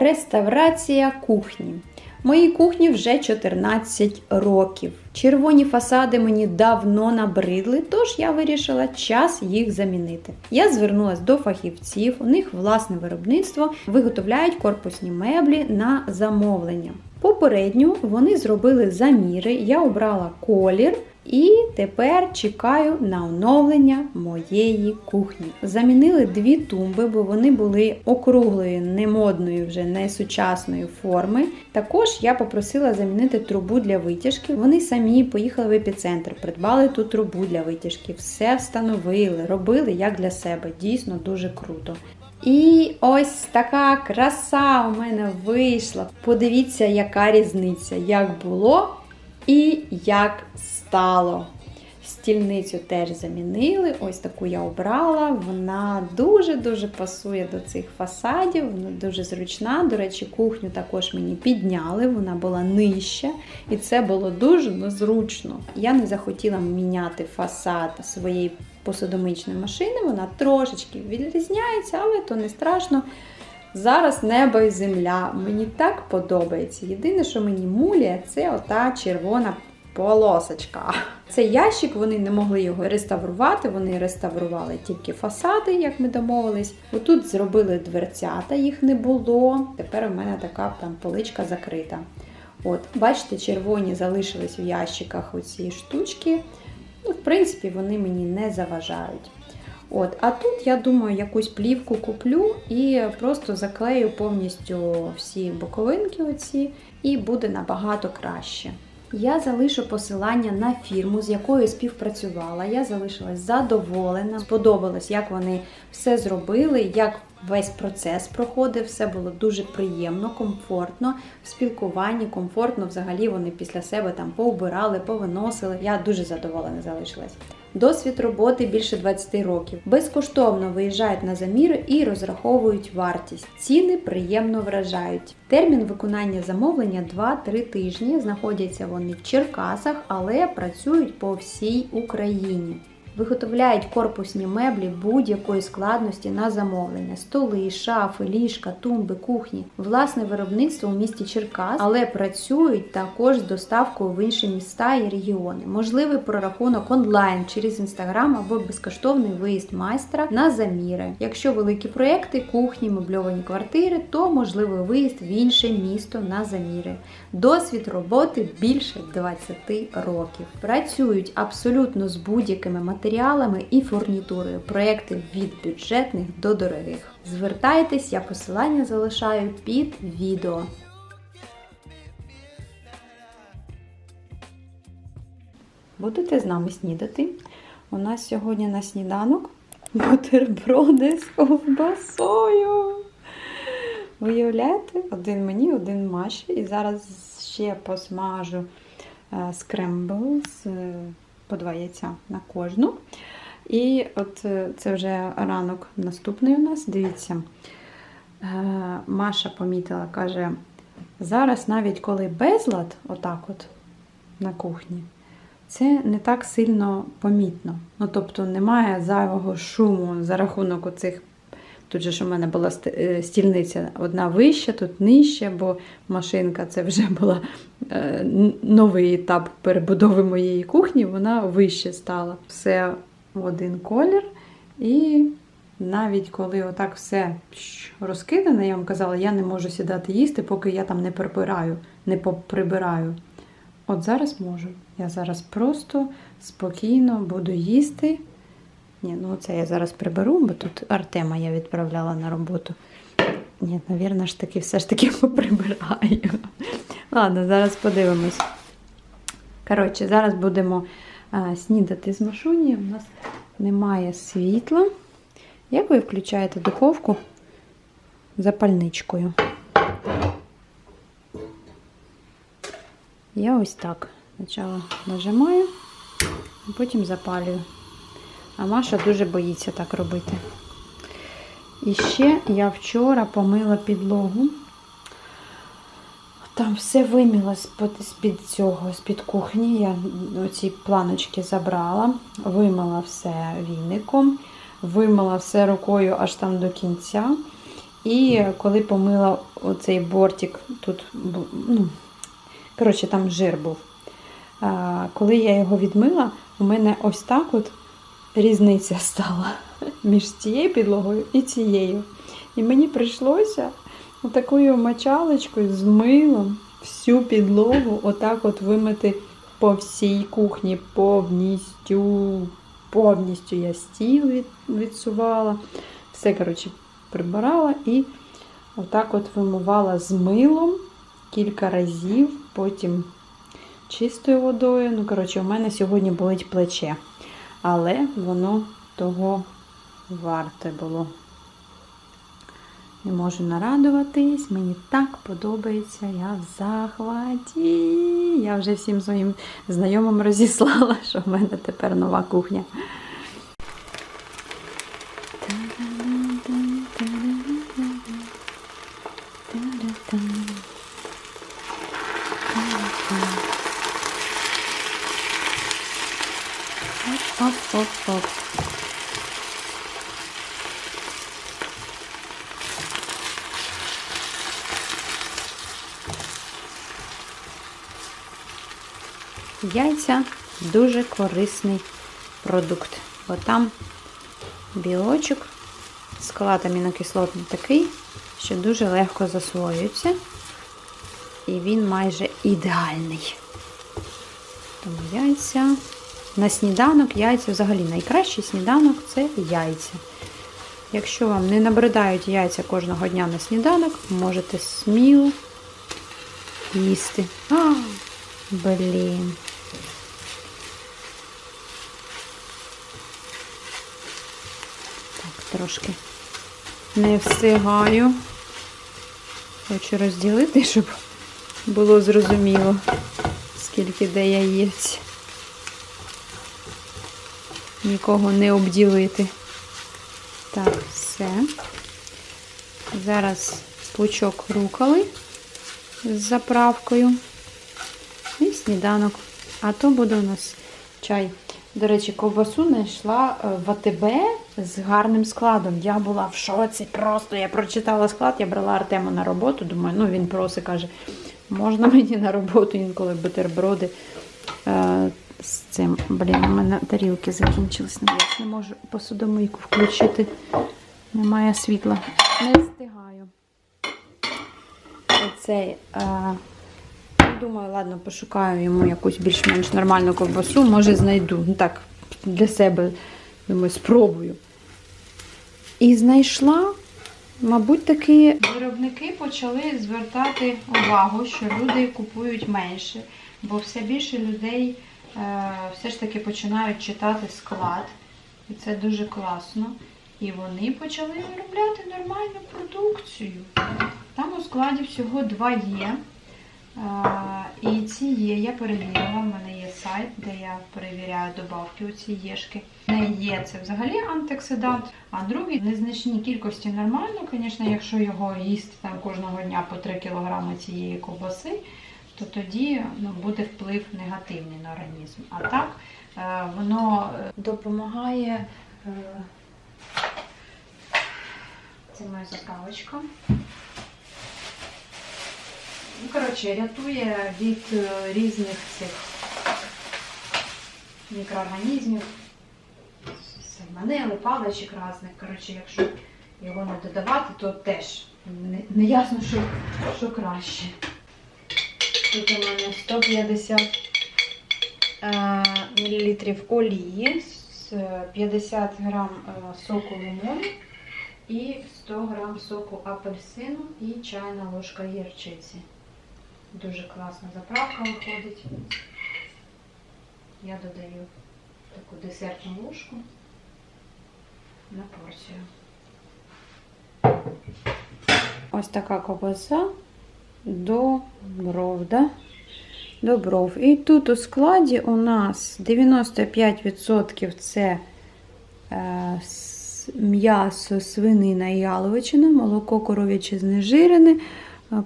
Реставрація кухні. Моїй кухні вже 14 років. Червоні фасади мені давно набридли, тож я вирішила час їх замінити. Я звернулася до фахівців, у них власне виробництво виготовляють корпусні меблі на замовлення. Попередньо вони зробили заміри, я обрала колір. І тепер чекаю на оновлення моєї кухні. Замінили дві тумби, бо вони були округлої, немодної, вже не сучасної форми. Також я попросила замінити трубу для витяжки. Вони самі поїхали в епіцентр, придбали ту трубу для витяжки, все встановили, робили як для себе. Дійсно дуже круто. І ось така краса у мене вийшла. Подивіться, яка різниця, як було і як стало. Стільницю теж замінили. Ось таку я обрала. Вона дуже-дуже пасує до цих фасадів, вона дуже зручна. До речі, кухню також мені підняли, вона була нижча, і це було дуже незручно. Я не захотіла міняти фасад своєї посудомичної машини, вона трошечки відрізняється, але то не страшно. Зараз небо і земля. Мені так подобається. Єдине, що мені муляє, це ота червона полосочка. Цей ящик вони не могли його реставрувати, вони реставрували тільки фасади, як ми домовились. Отут зробили дверцята, їх не було. Тепер у мене така там поличка закрита. От, Бачите, червоні залишились в ящиках оці штучки. Ну, В принципі, вони мені не заважають. От, А тут, я думаю, якусь плівку куплю і просто заклею повністю всі боковинки оці, і буде набагато краще. Я залишу посилання на фірму, з якою співпрацювала. Я залишилась задоволена. Сподобалось, як вони все зробили, як весь процес проходив. Все було дуже приємно, комфортно в спілкуванні, комфортно. Взагалі вони після себе там поубирали, повиносили. Я дуже задоволена залишилась. Досвід роботи більше 20 років. Безкоштовно виїжджають на заміри і розраховують вартість. Ціни приємно вражають. Термін виконання замовлення 2-3 тижні. Знаходяться вони в Черкасах, але працюють по всій Україні. Виготовляють корпусні меблі будь-якої складності на замовлення: столи, шафи, ліжка, тумби, кухні, власне виробництво у місті Черкас, але працюють також з доставкою в інші міста і регіони. Можливий прорахунок онлайн через інстаграм або безкоштовний виїзд майстра на заміри. Якщо великі проекти, кухні, мебльовані квартири, то можливий виїзд в інше місто на заміри. Досвід роботи більше 20 років. Працюють абсолютно з будь-якими матеріалами і фурнітурою. Проекти від бюджетних до дорогих. Звертайтесь, я посилання залишаю під відео. Будете з нами снідати? У нас сьогодні на сніданок бутерброди з ковбасою. Виявляєте, один мені, один Маші. І зараз ще посмажу е, скрембл з е, по два яйця на кожну. І от е, це вже ранок наступний у нас. Дивіться, Маша помітила, каже, зараз навіть коли безлад, отак от на кухні, це не так сильно помітно. Ну, тобто немає зайвого шуму за рахунок оцих Тут же ж у мене була е, стільниця одна вища, тут нижча, бо машинка це вже була е, новий етап перебудови моєї кухні, вона вище стала. Все в один колір. І навіть коли отак все розкидане, я вам казала, я не можу сідати їсти, поки я там не прибираю, не поприбираю. От зараз можу. Я зараз просто спокійно буду їсти. Ні, ну це я зараз приберу, бо тут Артема я відправляла на роботу. Ні, навірно ж таки, все ж таки поприбираю. Ладно, зараз подивимось. Коротше, зараз будемо а, снідати з машуні. У нас немає світла. Як ви включаєте духовку запальничкою? Я ось так. Спочатку нажимаю, потім запалюю. А Маша дуже боїться так робити. І ще я вчора помила підлогу. Там все виміла з-під цього, з-під кухні. Я оці планочки забрала, вимила все віником, вимила все рукою аж там до кінця. І коли помила оцей бортик, тут ну, коротше, там жир був. Коли я його відмила, у мене ось так от різниця стала між цією підлогою і цією. І мені прийшлося такою мочалочкою з милом всю підлогу отак от вимити по всій кухні повністю. Повністю я стіл від, відсувала. Все, коротше, прибирала і отак от вимивала з милом кілька разів, потім чистою водою. Ну, коротше, у мене сьогодні болить плече. Але воно того варте було. Не можу нарадуватись, мені так подобається, я в захваті. Я вже всім своїм знайомим розіслала, що в мене тепер нова кухня. Яйця дуже корисний продукт, бо там білочок, склад амінокислот такий, що дуже легко засвоюється, і він майже ідеальний. Тому яйця. На сніданок яйця взагалі найкращий сніданок це яйця. Якщо вам не набридають яйця кожного дня на сніданок, можете сміло їсти. А, блін. Так, трошки не встигаю. Хочу розділити, щоб було зрозуміло, скільки де яєць. Нікого не обділити. Так, все. Зараз пучок руколи з заправкою. І сніданок. А то буде у нас чай. До речі, ковбасу знайшла е, в АТБ з гарним складом. Я була в шоці просто. Я прочитала склад, я брала Артема на роботу. Думаю, ну він просить, каже, можна мені на роботу інколи бутерброди е, з цим. Блін, у мене тарілки закінчились. Ну, Я не можу посудомийку включити. Немає світла. Не встигаю. Оцей. Е, Думаю, ладно, пошукаю йому якусь більш-менш нормальну ковбасу, може знайду. Ну так, для себе, думаю, спробую. І знайшла, мабуть, таки виробники почали звертати увагу, що люди купують менше, бо все більше людей е, все ж таки починають читати склад. І це дуже класно. І вони почали виробляти нормальну продукцію. Там у складі всього два є. І ці є, я перевірила, в мене є сайт, де я перевіряю добавки у ці єшки. Не є це взагалі антиоксидант, а другий в незначній кількості нормально, звісно, якщо його їсти там кожного дня по 3 кг цієї ковбаси, то тоді ну, буде вплив негативний на організм. А так е, воно е, допомагає. е, Це моя заправочка. Ну, коротше, рятує від е, різних цих мікроорганізмів, сальмонели, паличок різних. Коротше, якщо його не додавати, то теж не, ясно, що, що краще. Тут у мене 150 е, мл олії, 50 грам е, соку лимону і 100 грам соку апельсину і чайна ложка гірчиці. Дуже класна заправка виходить. Я додаю таку десертну ложку на порцію. Ось така ковбаса до бров, да? До бров. І тут у складі у нас 95% це е, м'ясо, свинина і яловичина, молоко коров'яче знежирене,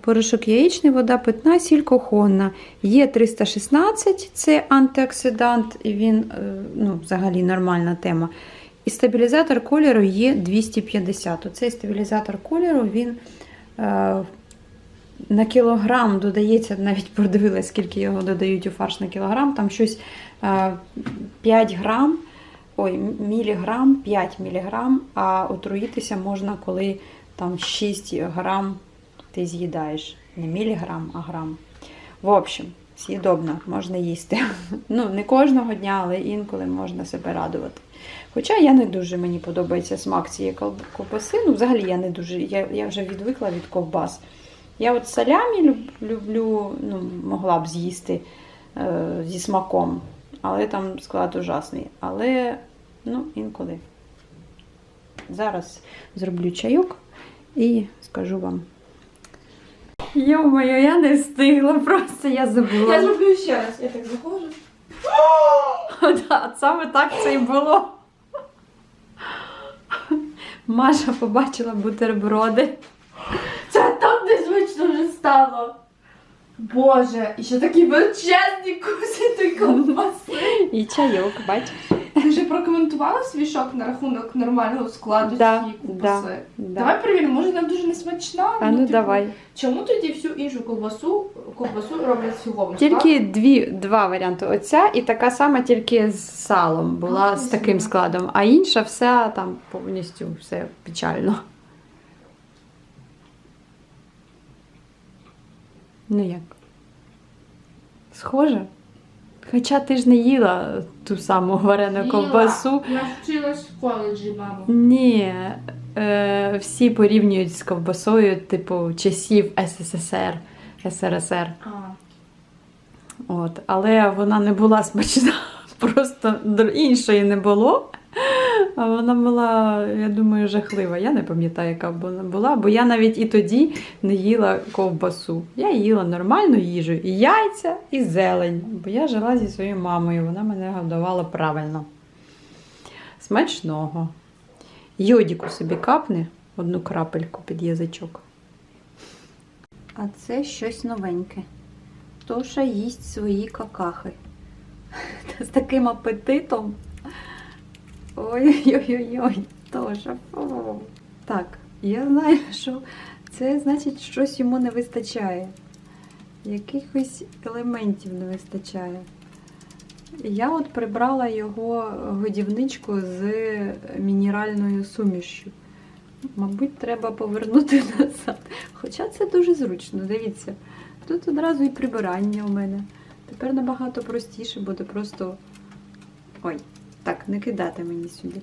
порошок яєчний, вода питна, сіль кухонна. Є 316, це антиоксидант, і він е, ну, взагалі нормальна тема. І стабілізатор кольору є 250. Оцей стабілізатор кольору він е, на кілограм додається, навіть подивилась, скільки його додають у фарш на кілограм, там щось е, 5 грам, ой, міліграм, 5 міліграм, а отруїтися можна, коли там 6 грам ти з'їдаєш. Не міліграм, а грам. В общем, з'їдобно, можна їсти. Ну, не кожного дня, але інколи можна себе радувати. Хоча я не дуже мені подобається смак цієї ковбаси. Ну, взагалі я не дуже, я, я вже відвикла від ковбас. Я от салямі люблю, ну, могла б з'їсти е, зі смаком, але там склад ужасний. Але ну, інколи. Зараз зроблю чайок і скажу вам. Йо-моє, я не встигла, просто я забула. Я зроблю ще раз. Я так заходжу. Да, саме так це і було. Маша побачила бутерброди. Це там незвично вже стало. Боже, і ще такі величезні кусити ковбаси. І чайок, бач. Ти вже прокоментувала свій шок на рахунок нормального складу Да, цієї ковбаси? да, да. Давай перевіримо, може вона дуже не смачна? А ну типу, давай. Чому тоді всю іншу ковбасу, ковбасу роблять фіговим Тільки дві, два варіанти. Оця і така сама, тільки з салом була А, з таким складом, а інша вся там повністю все печально. Ну як? Схоже? Хоча ти ж не їла ту саму варену ковбасу. Я вчилась в коледжі, мамо. Ні, е, всі порівнюють з ковбасою, типу, часів СССР, СРСР. А. От, але вона не була смачна, просто іншої не було. А вона була, я думаю, жахлива. Я не пам'ятаю, яка вона була, бо я навіть і тоді не їла ковбасу. Я їла нормальну їжу, і яйця, і зелень. Бо я жила зі своєю мамою, вона мене годувала правильно. Смачного. Йодіку собі капни одну крапельку під язичок. А це щось новеньке. Тоша їсть свої какахи. З таким апетитом. Ой-ой-ой, Тоша. фу. Так, я знаю, що це значить, щось йому не вистачає. Якихось елементів не вистачає. Я от прибрала його годівничку з мінеральною сумішю. Мабуть, треба повернути назад. Хоча це дуже зручно, дивіться. Тут одразу і прибирання у мене. Тепер набагато простіше буде просто. Ой, так, не кидати мені сюди.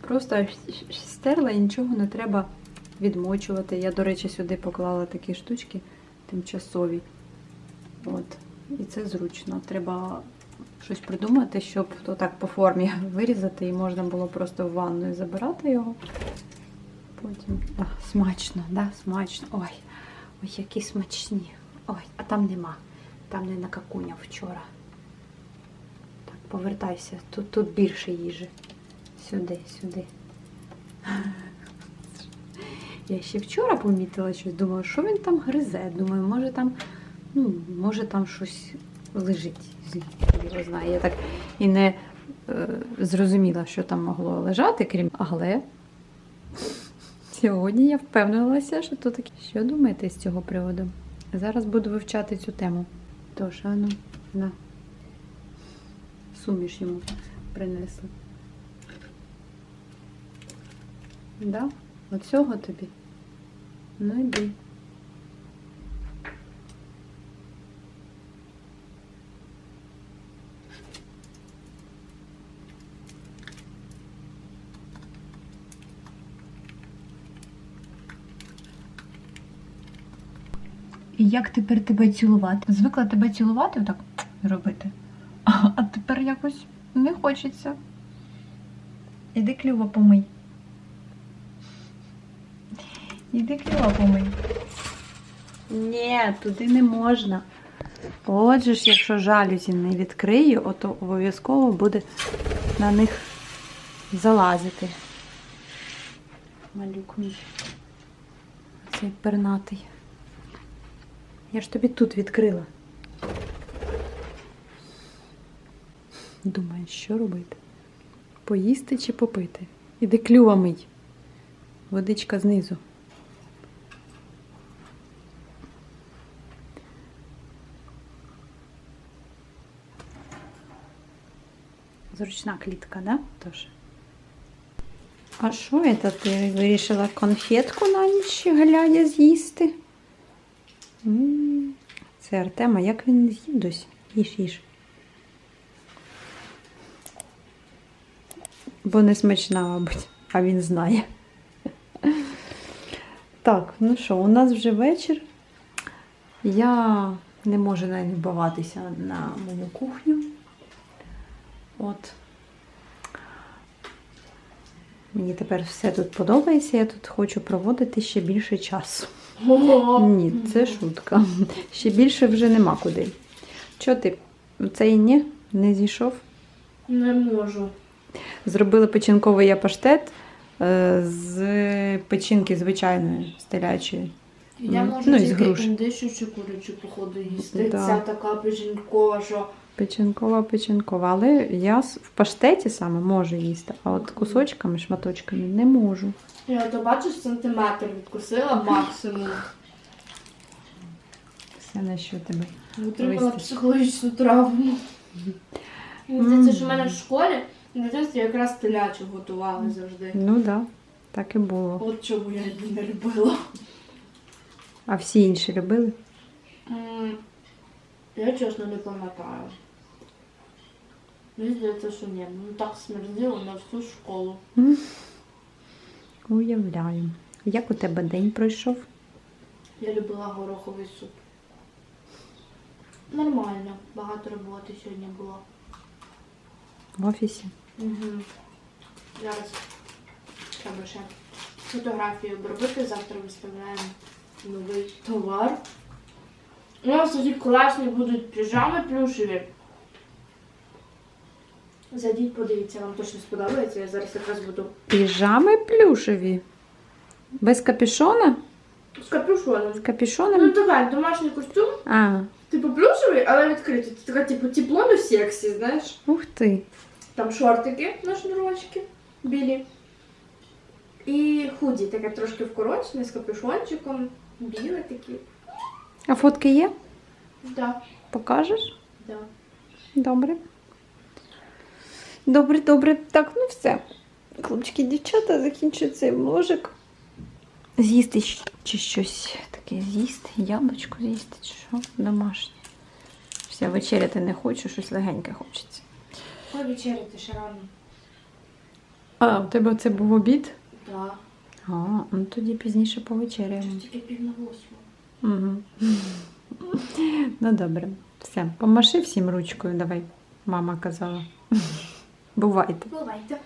Просто стерла і нічого не треба відмочувати. Я, до речі, сюди поклала такі штучки тимчасові. От. І це зручно. Треба щось придумати, щоб то так по формі вирізати, і можна було просто в ванну забирати його. Потім. А, смачно, да, смачно. Ой, ой, які смачні. Ой, а там нема. Там не накакуняв вчора. Повертайся. Тут, тут більше їжі. Сюди, сюди. Я ще вчора помітила щось, думаю, що він там гризе. Думаю, може там, ну, може там щось лежить. Його знає. Я так і не е, зрозуміла, що там могло лежати, крім але. Сьогодні я впевнилася, що то таке. Що думаєте з цього приводу? Зараз буду вивчати цю тему. Тож, а ну, на. Суміш йому принесли. Да? Оцього тобі? Ну йди. І як тепер тебе цілувати? Звикла тебе цілувати отак робити. А, тепер якось не хочеться. Іди клюва помий. Іди клюва помий. Ні, туди не можна. Отже ж, якщо жалюзі не відкрию, то обов'язково буде на них залазити. Малюк мій. Цей пернатий. Я ж тобі тут відкрила. Думаю, що робити? Поїсти чи попити? Іди клюва мий. Водичка знизу. Зручна клітка, да? Тож. А що це ти вирішила конфетку на ніч глядя з'їсти? Це Артема, як він досі? Їж, їж. Бо не смачна, мабуть, а він знає. Так, ну що, у нас вже вечір. Я не можу налюбуватися на мою кухню. От. Мені тепер все тут подобається, я тут хочу проводити ще більше часу. Ні, це шутка. Ще більше вже нема куди. Чого ти? Цей ні? Не зійшов? Не можу. Зробили печінковий я паштет е, з печінки звичайної стелячої. Я можу Ну, тільки індичу чи курячу, походу, їсти. Да. Ця така печінкова, що Печінкова, печінкова. Але я в паштеті саме можу їсти, а от кусочками, шматочками не можу. я то бачиш сантиметр відкусила максимум. Все на що тебе. Отримала психологічну травму. Здається, що в мене в школі в дитинстві якраз телячу готували завжди. Ну так, да, так і було. От чому я її не любила. А всі інші любили? М, Я чесно не пам'ятаю. Мені здається, що ні. Ну так смерділо на всю школу. Уявляю. Як у тебе день пройшов? Я любила гороховий суп. Нормально, багато роботи сьогодні було. В офісі? Угу. Зараз треба ще фотографію обробити, завтра виставляємо новий товар. У нас тоді класні будуть піжами плюшеві. Зайдіть, подивіться, вам точно сподобається. Я зараз якраз буду Піжами плюшеві. Без капюшона? з капюшоном. З Ну давай, домашній костюм, А, типу плюшевий, але відкритий. Це така, типу, тепло, но сексі, знаєш. ух ти. Там шортики на шнурочки білі. І худі, таке трошки вкорочене з капюшончиком. Біле такі. А фотки є? Да, Покажеш? да. Добре. Добре, добре. Так, ну все. Хлопчики, дівчата, закінчує цей вложик. З'їсти чи щось таке з'їсти, яблучко з'їсти, чи що домашнє. Все, вечеряти не хочу, щось легеньке хочеться. Ой, вечеряти ще рано. А, у тебе це був обід? Да. А, ну тоді пізніше повечеряємо. Тільки пів на восьму. Угу. ну добре. Все, помаши всім ручкою, давай, мама казала. Бувайте. Бувайте.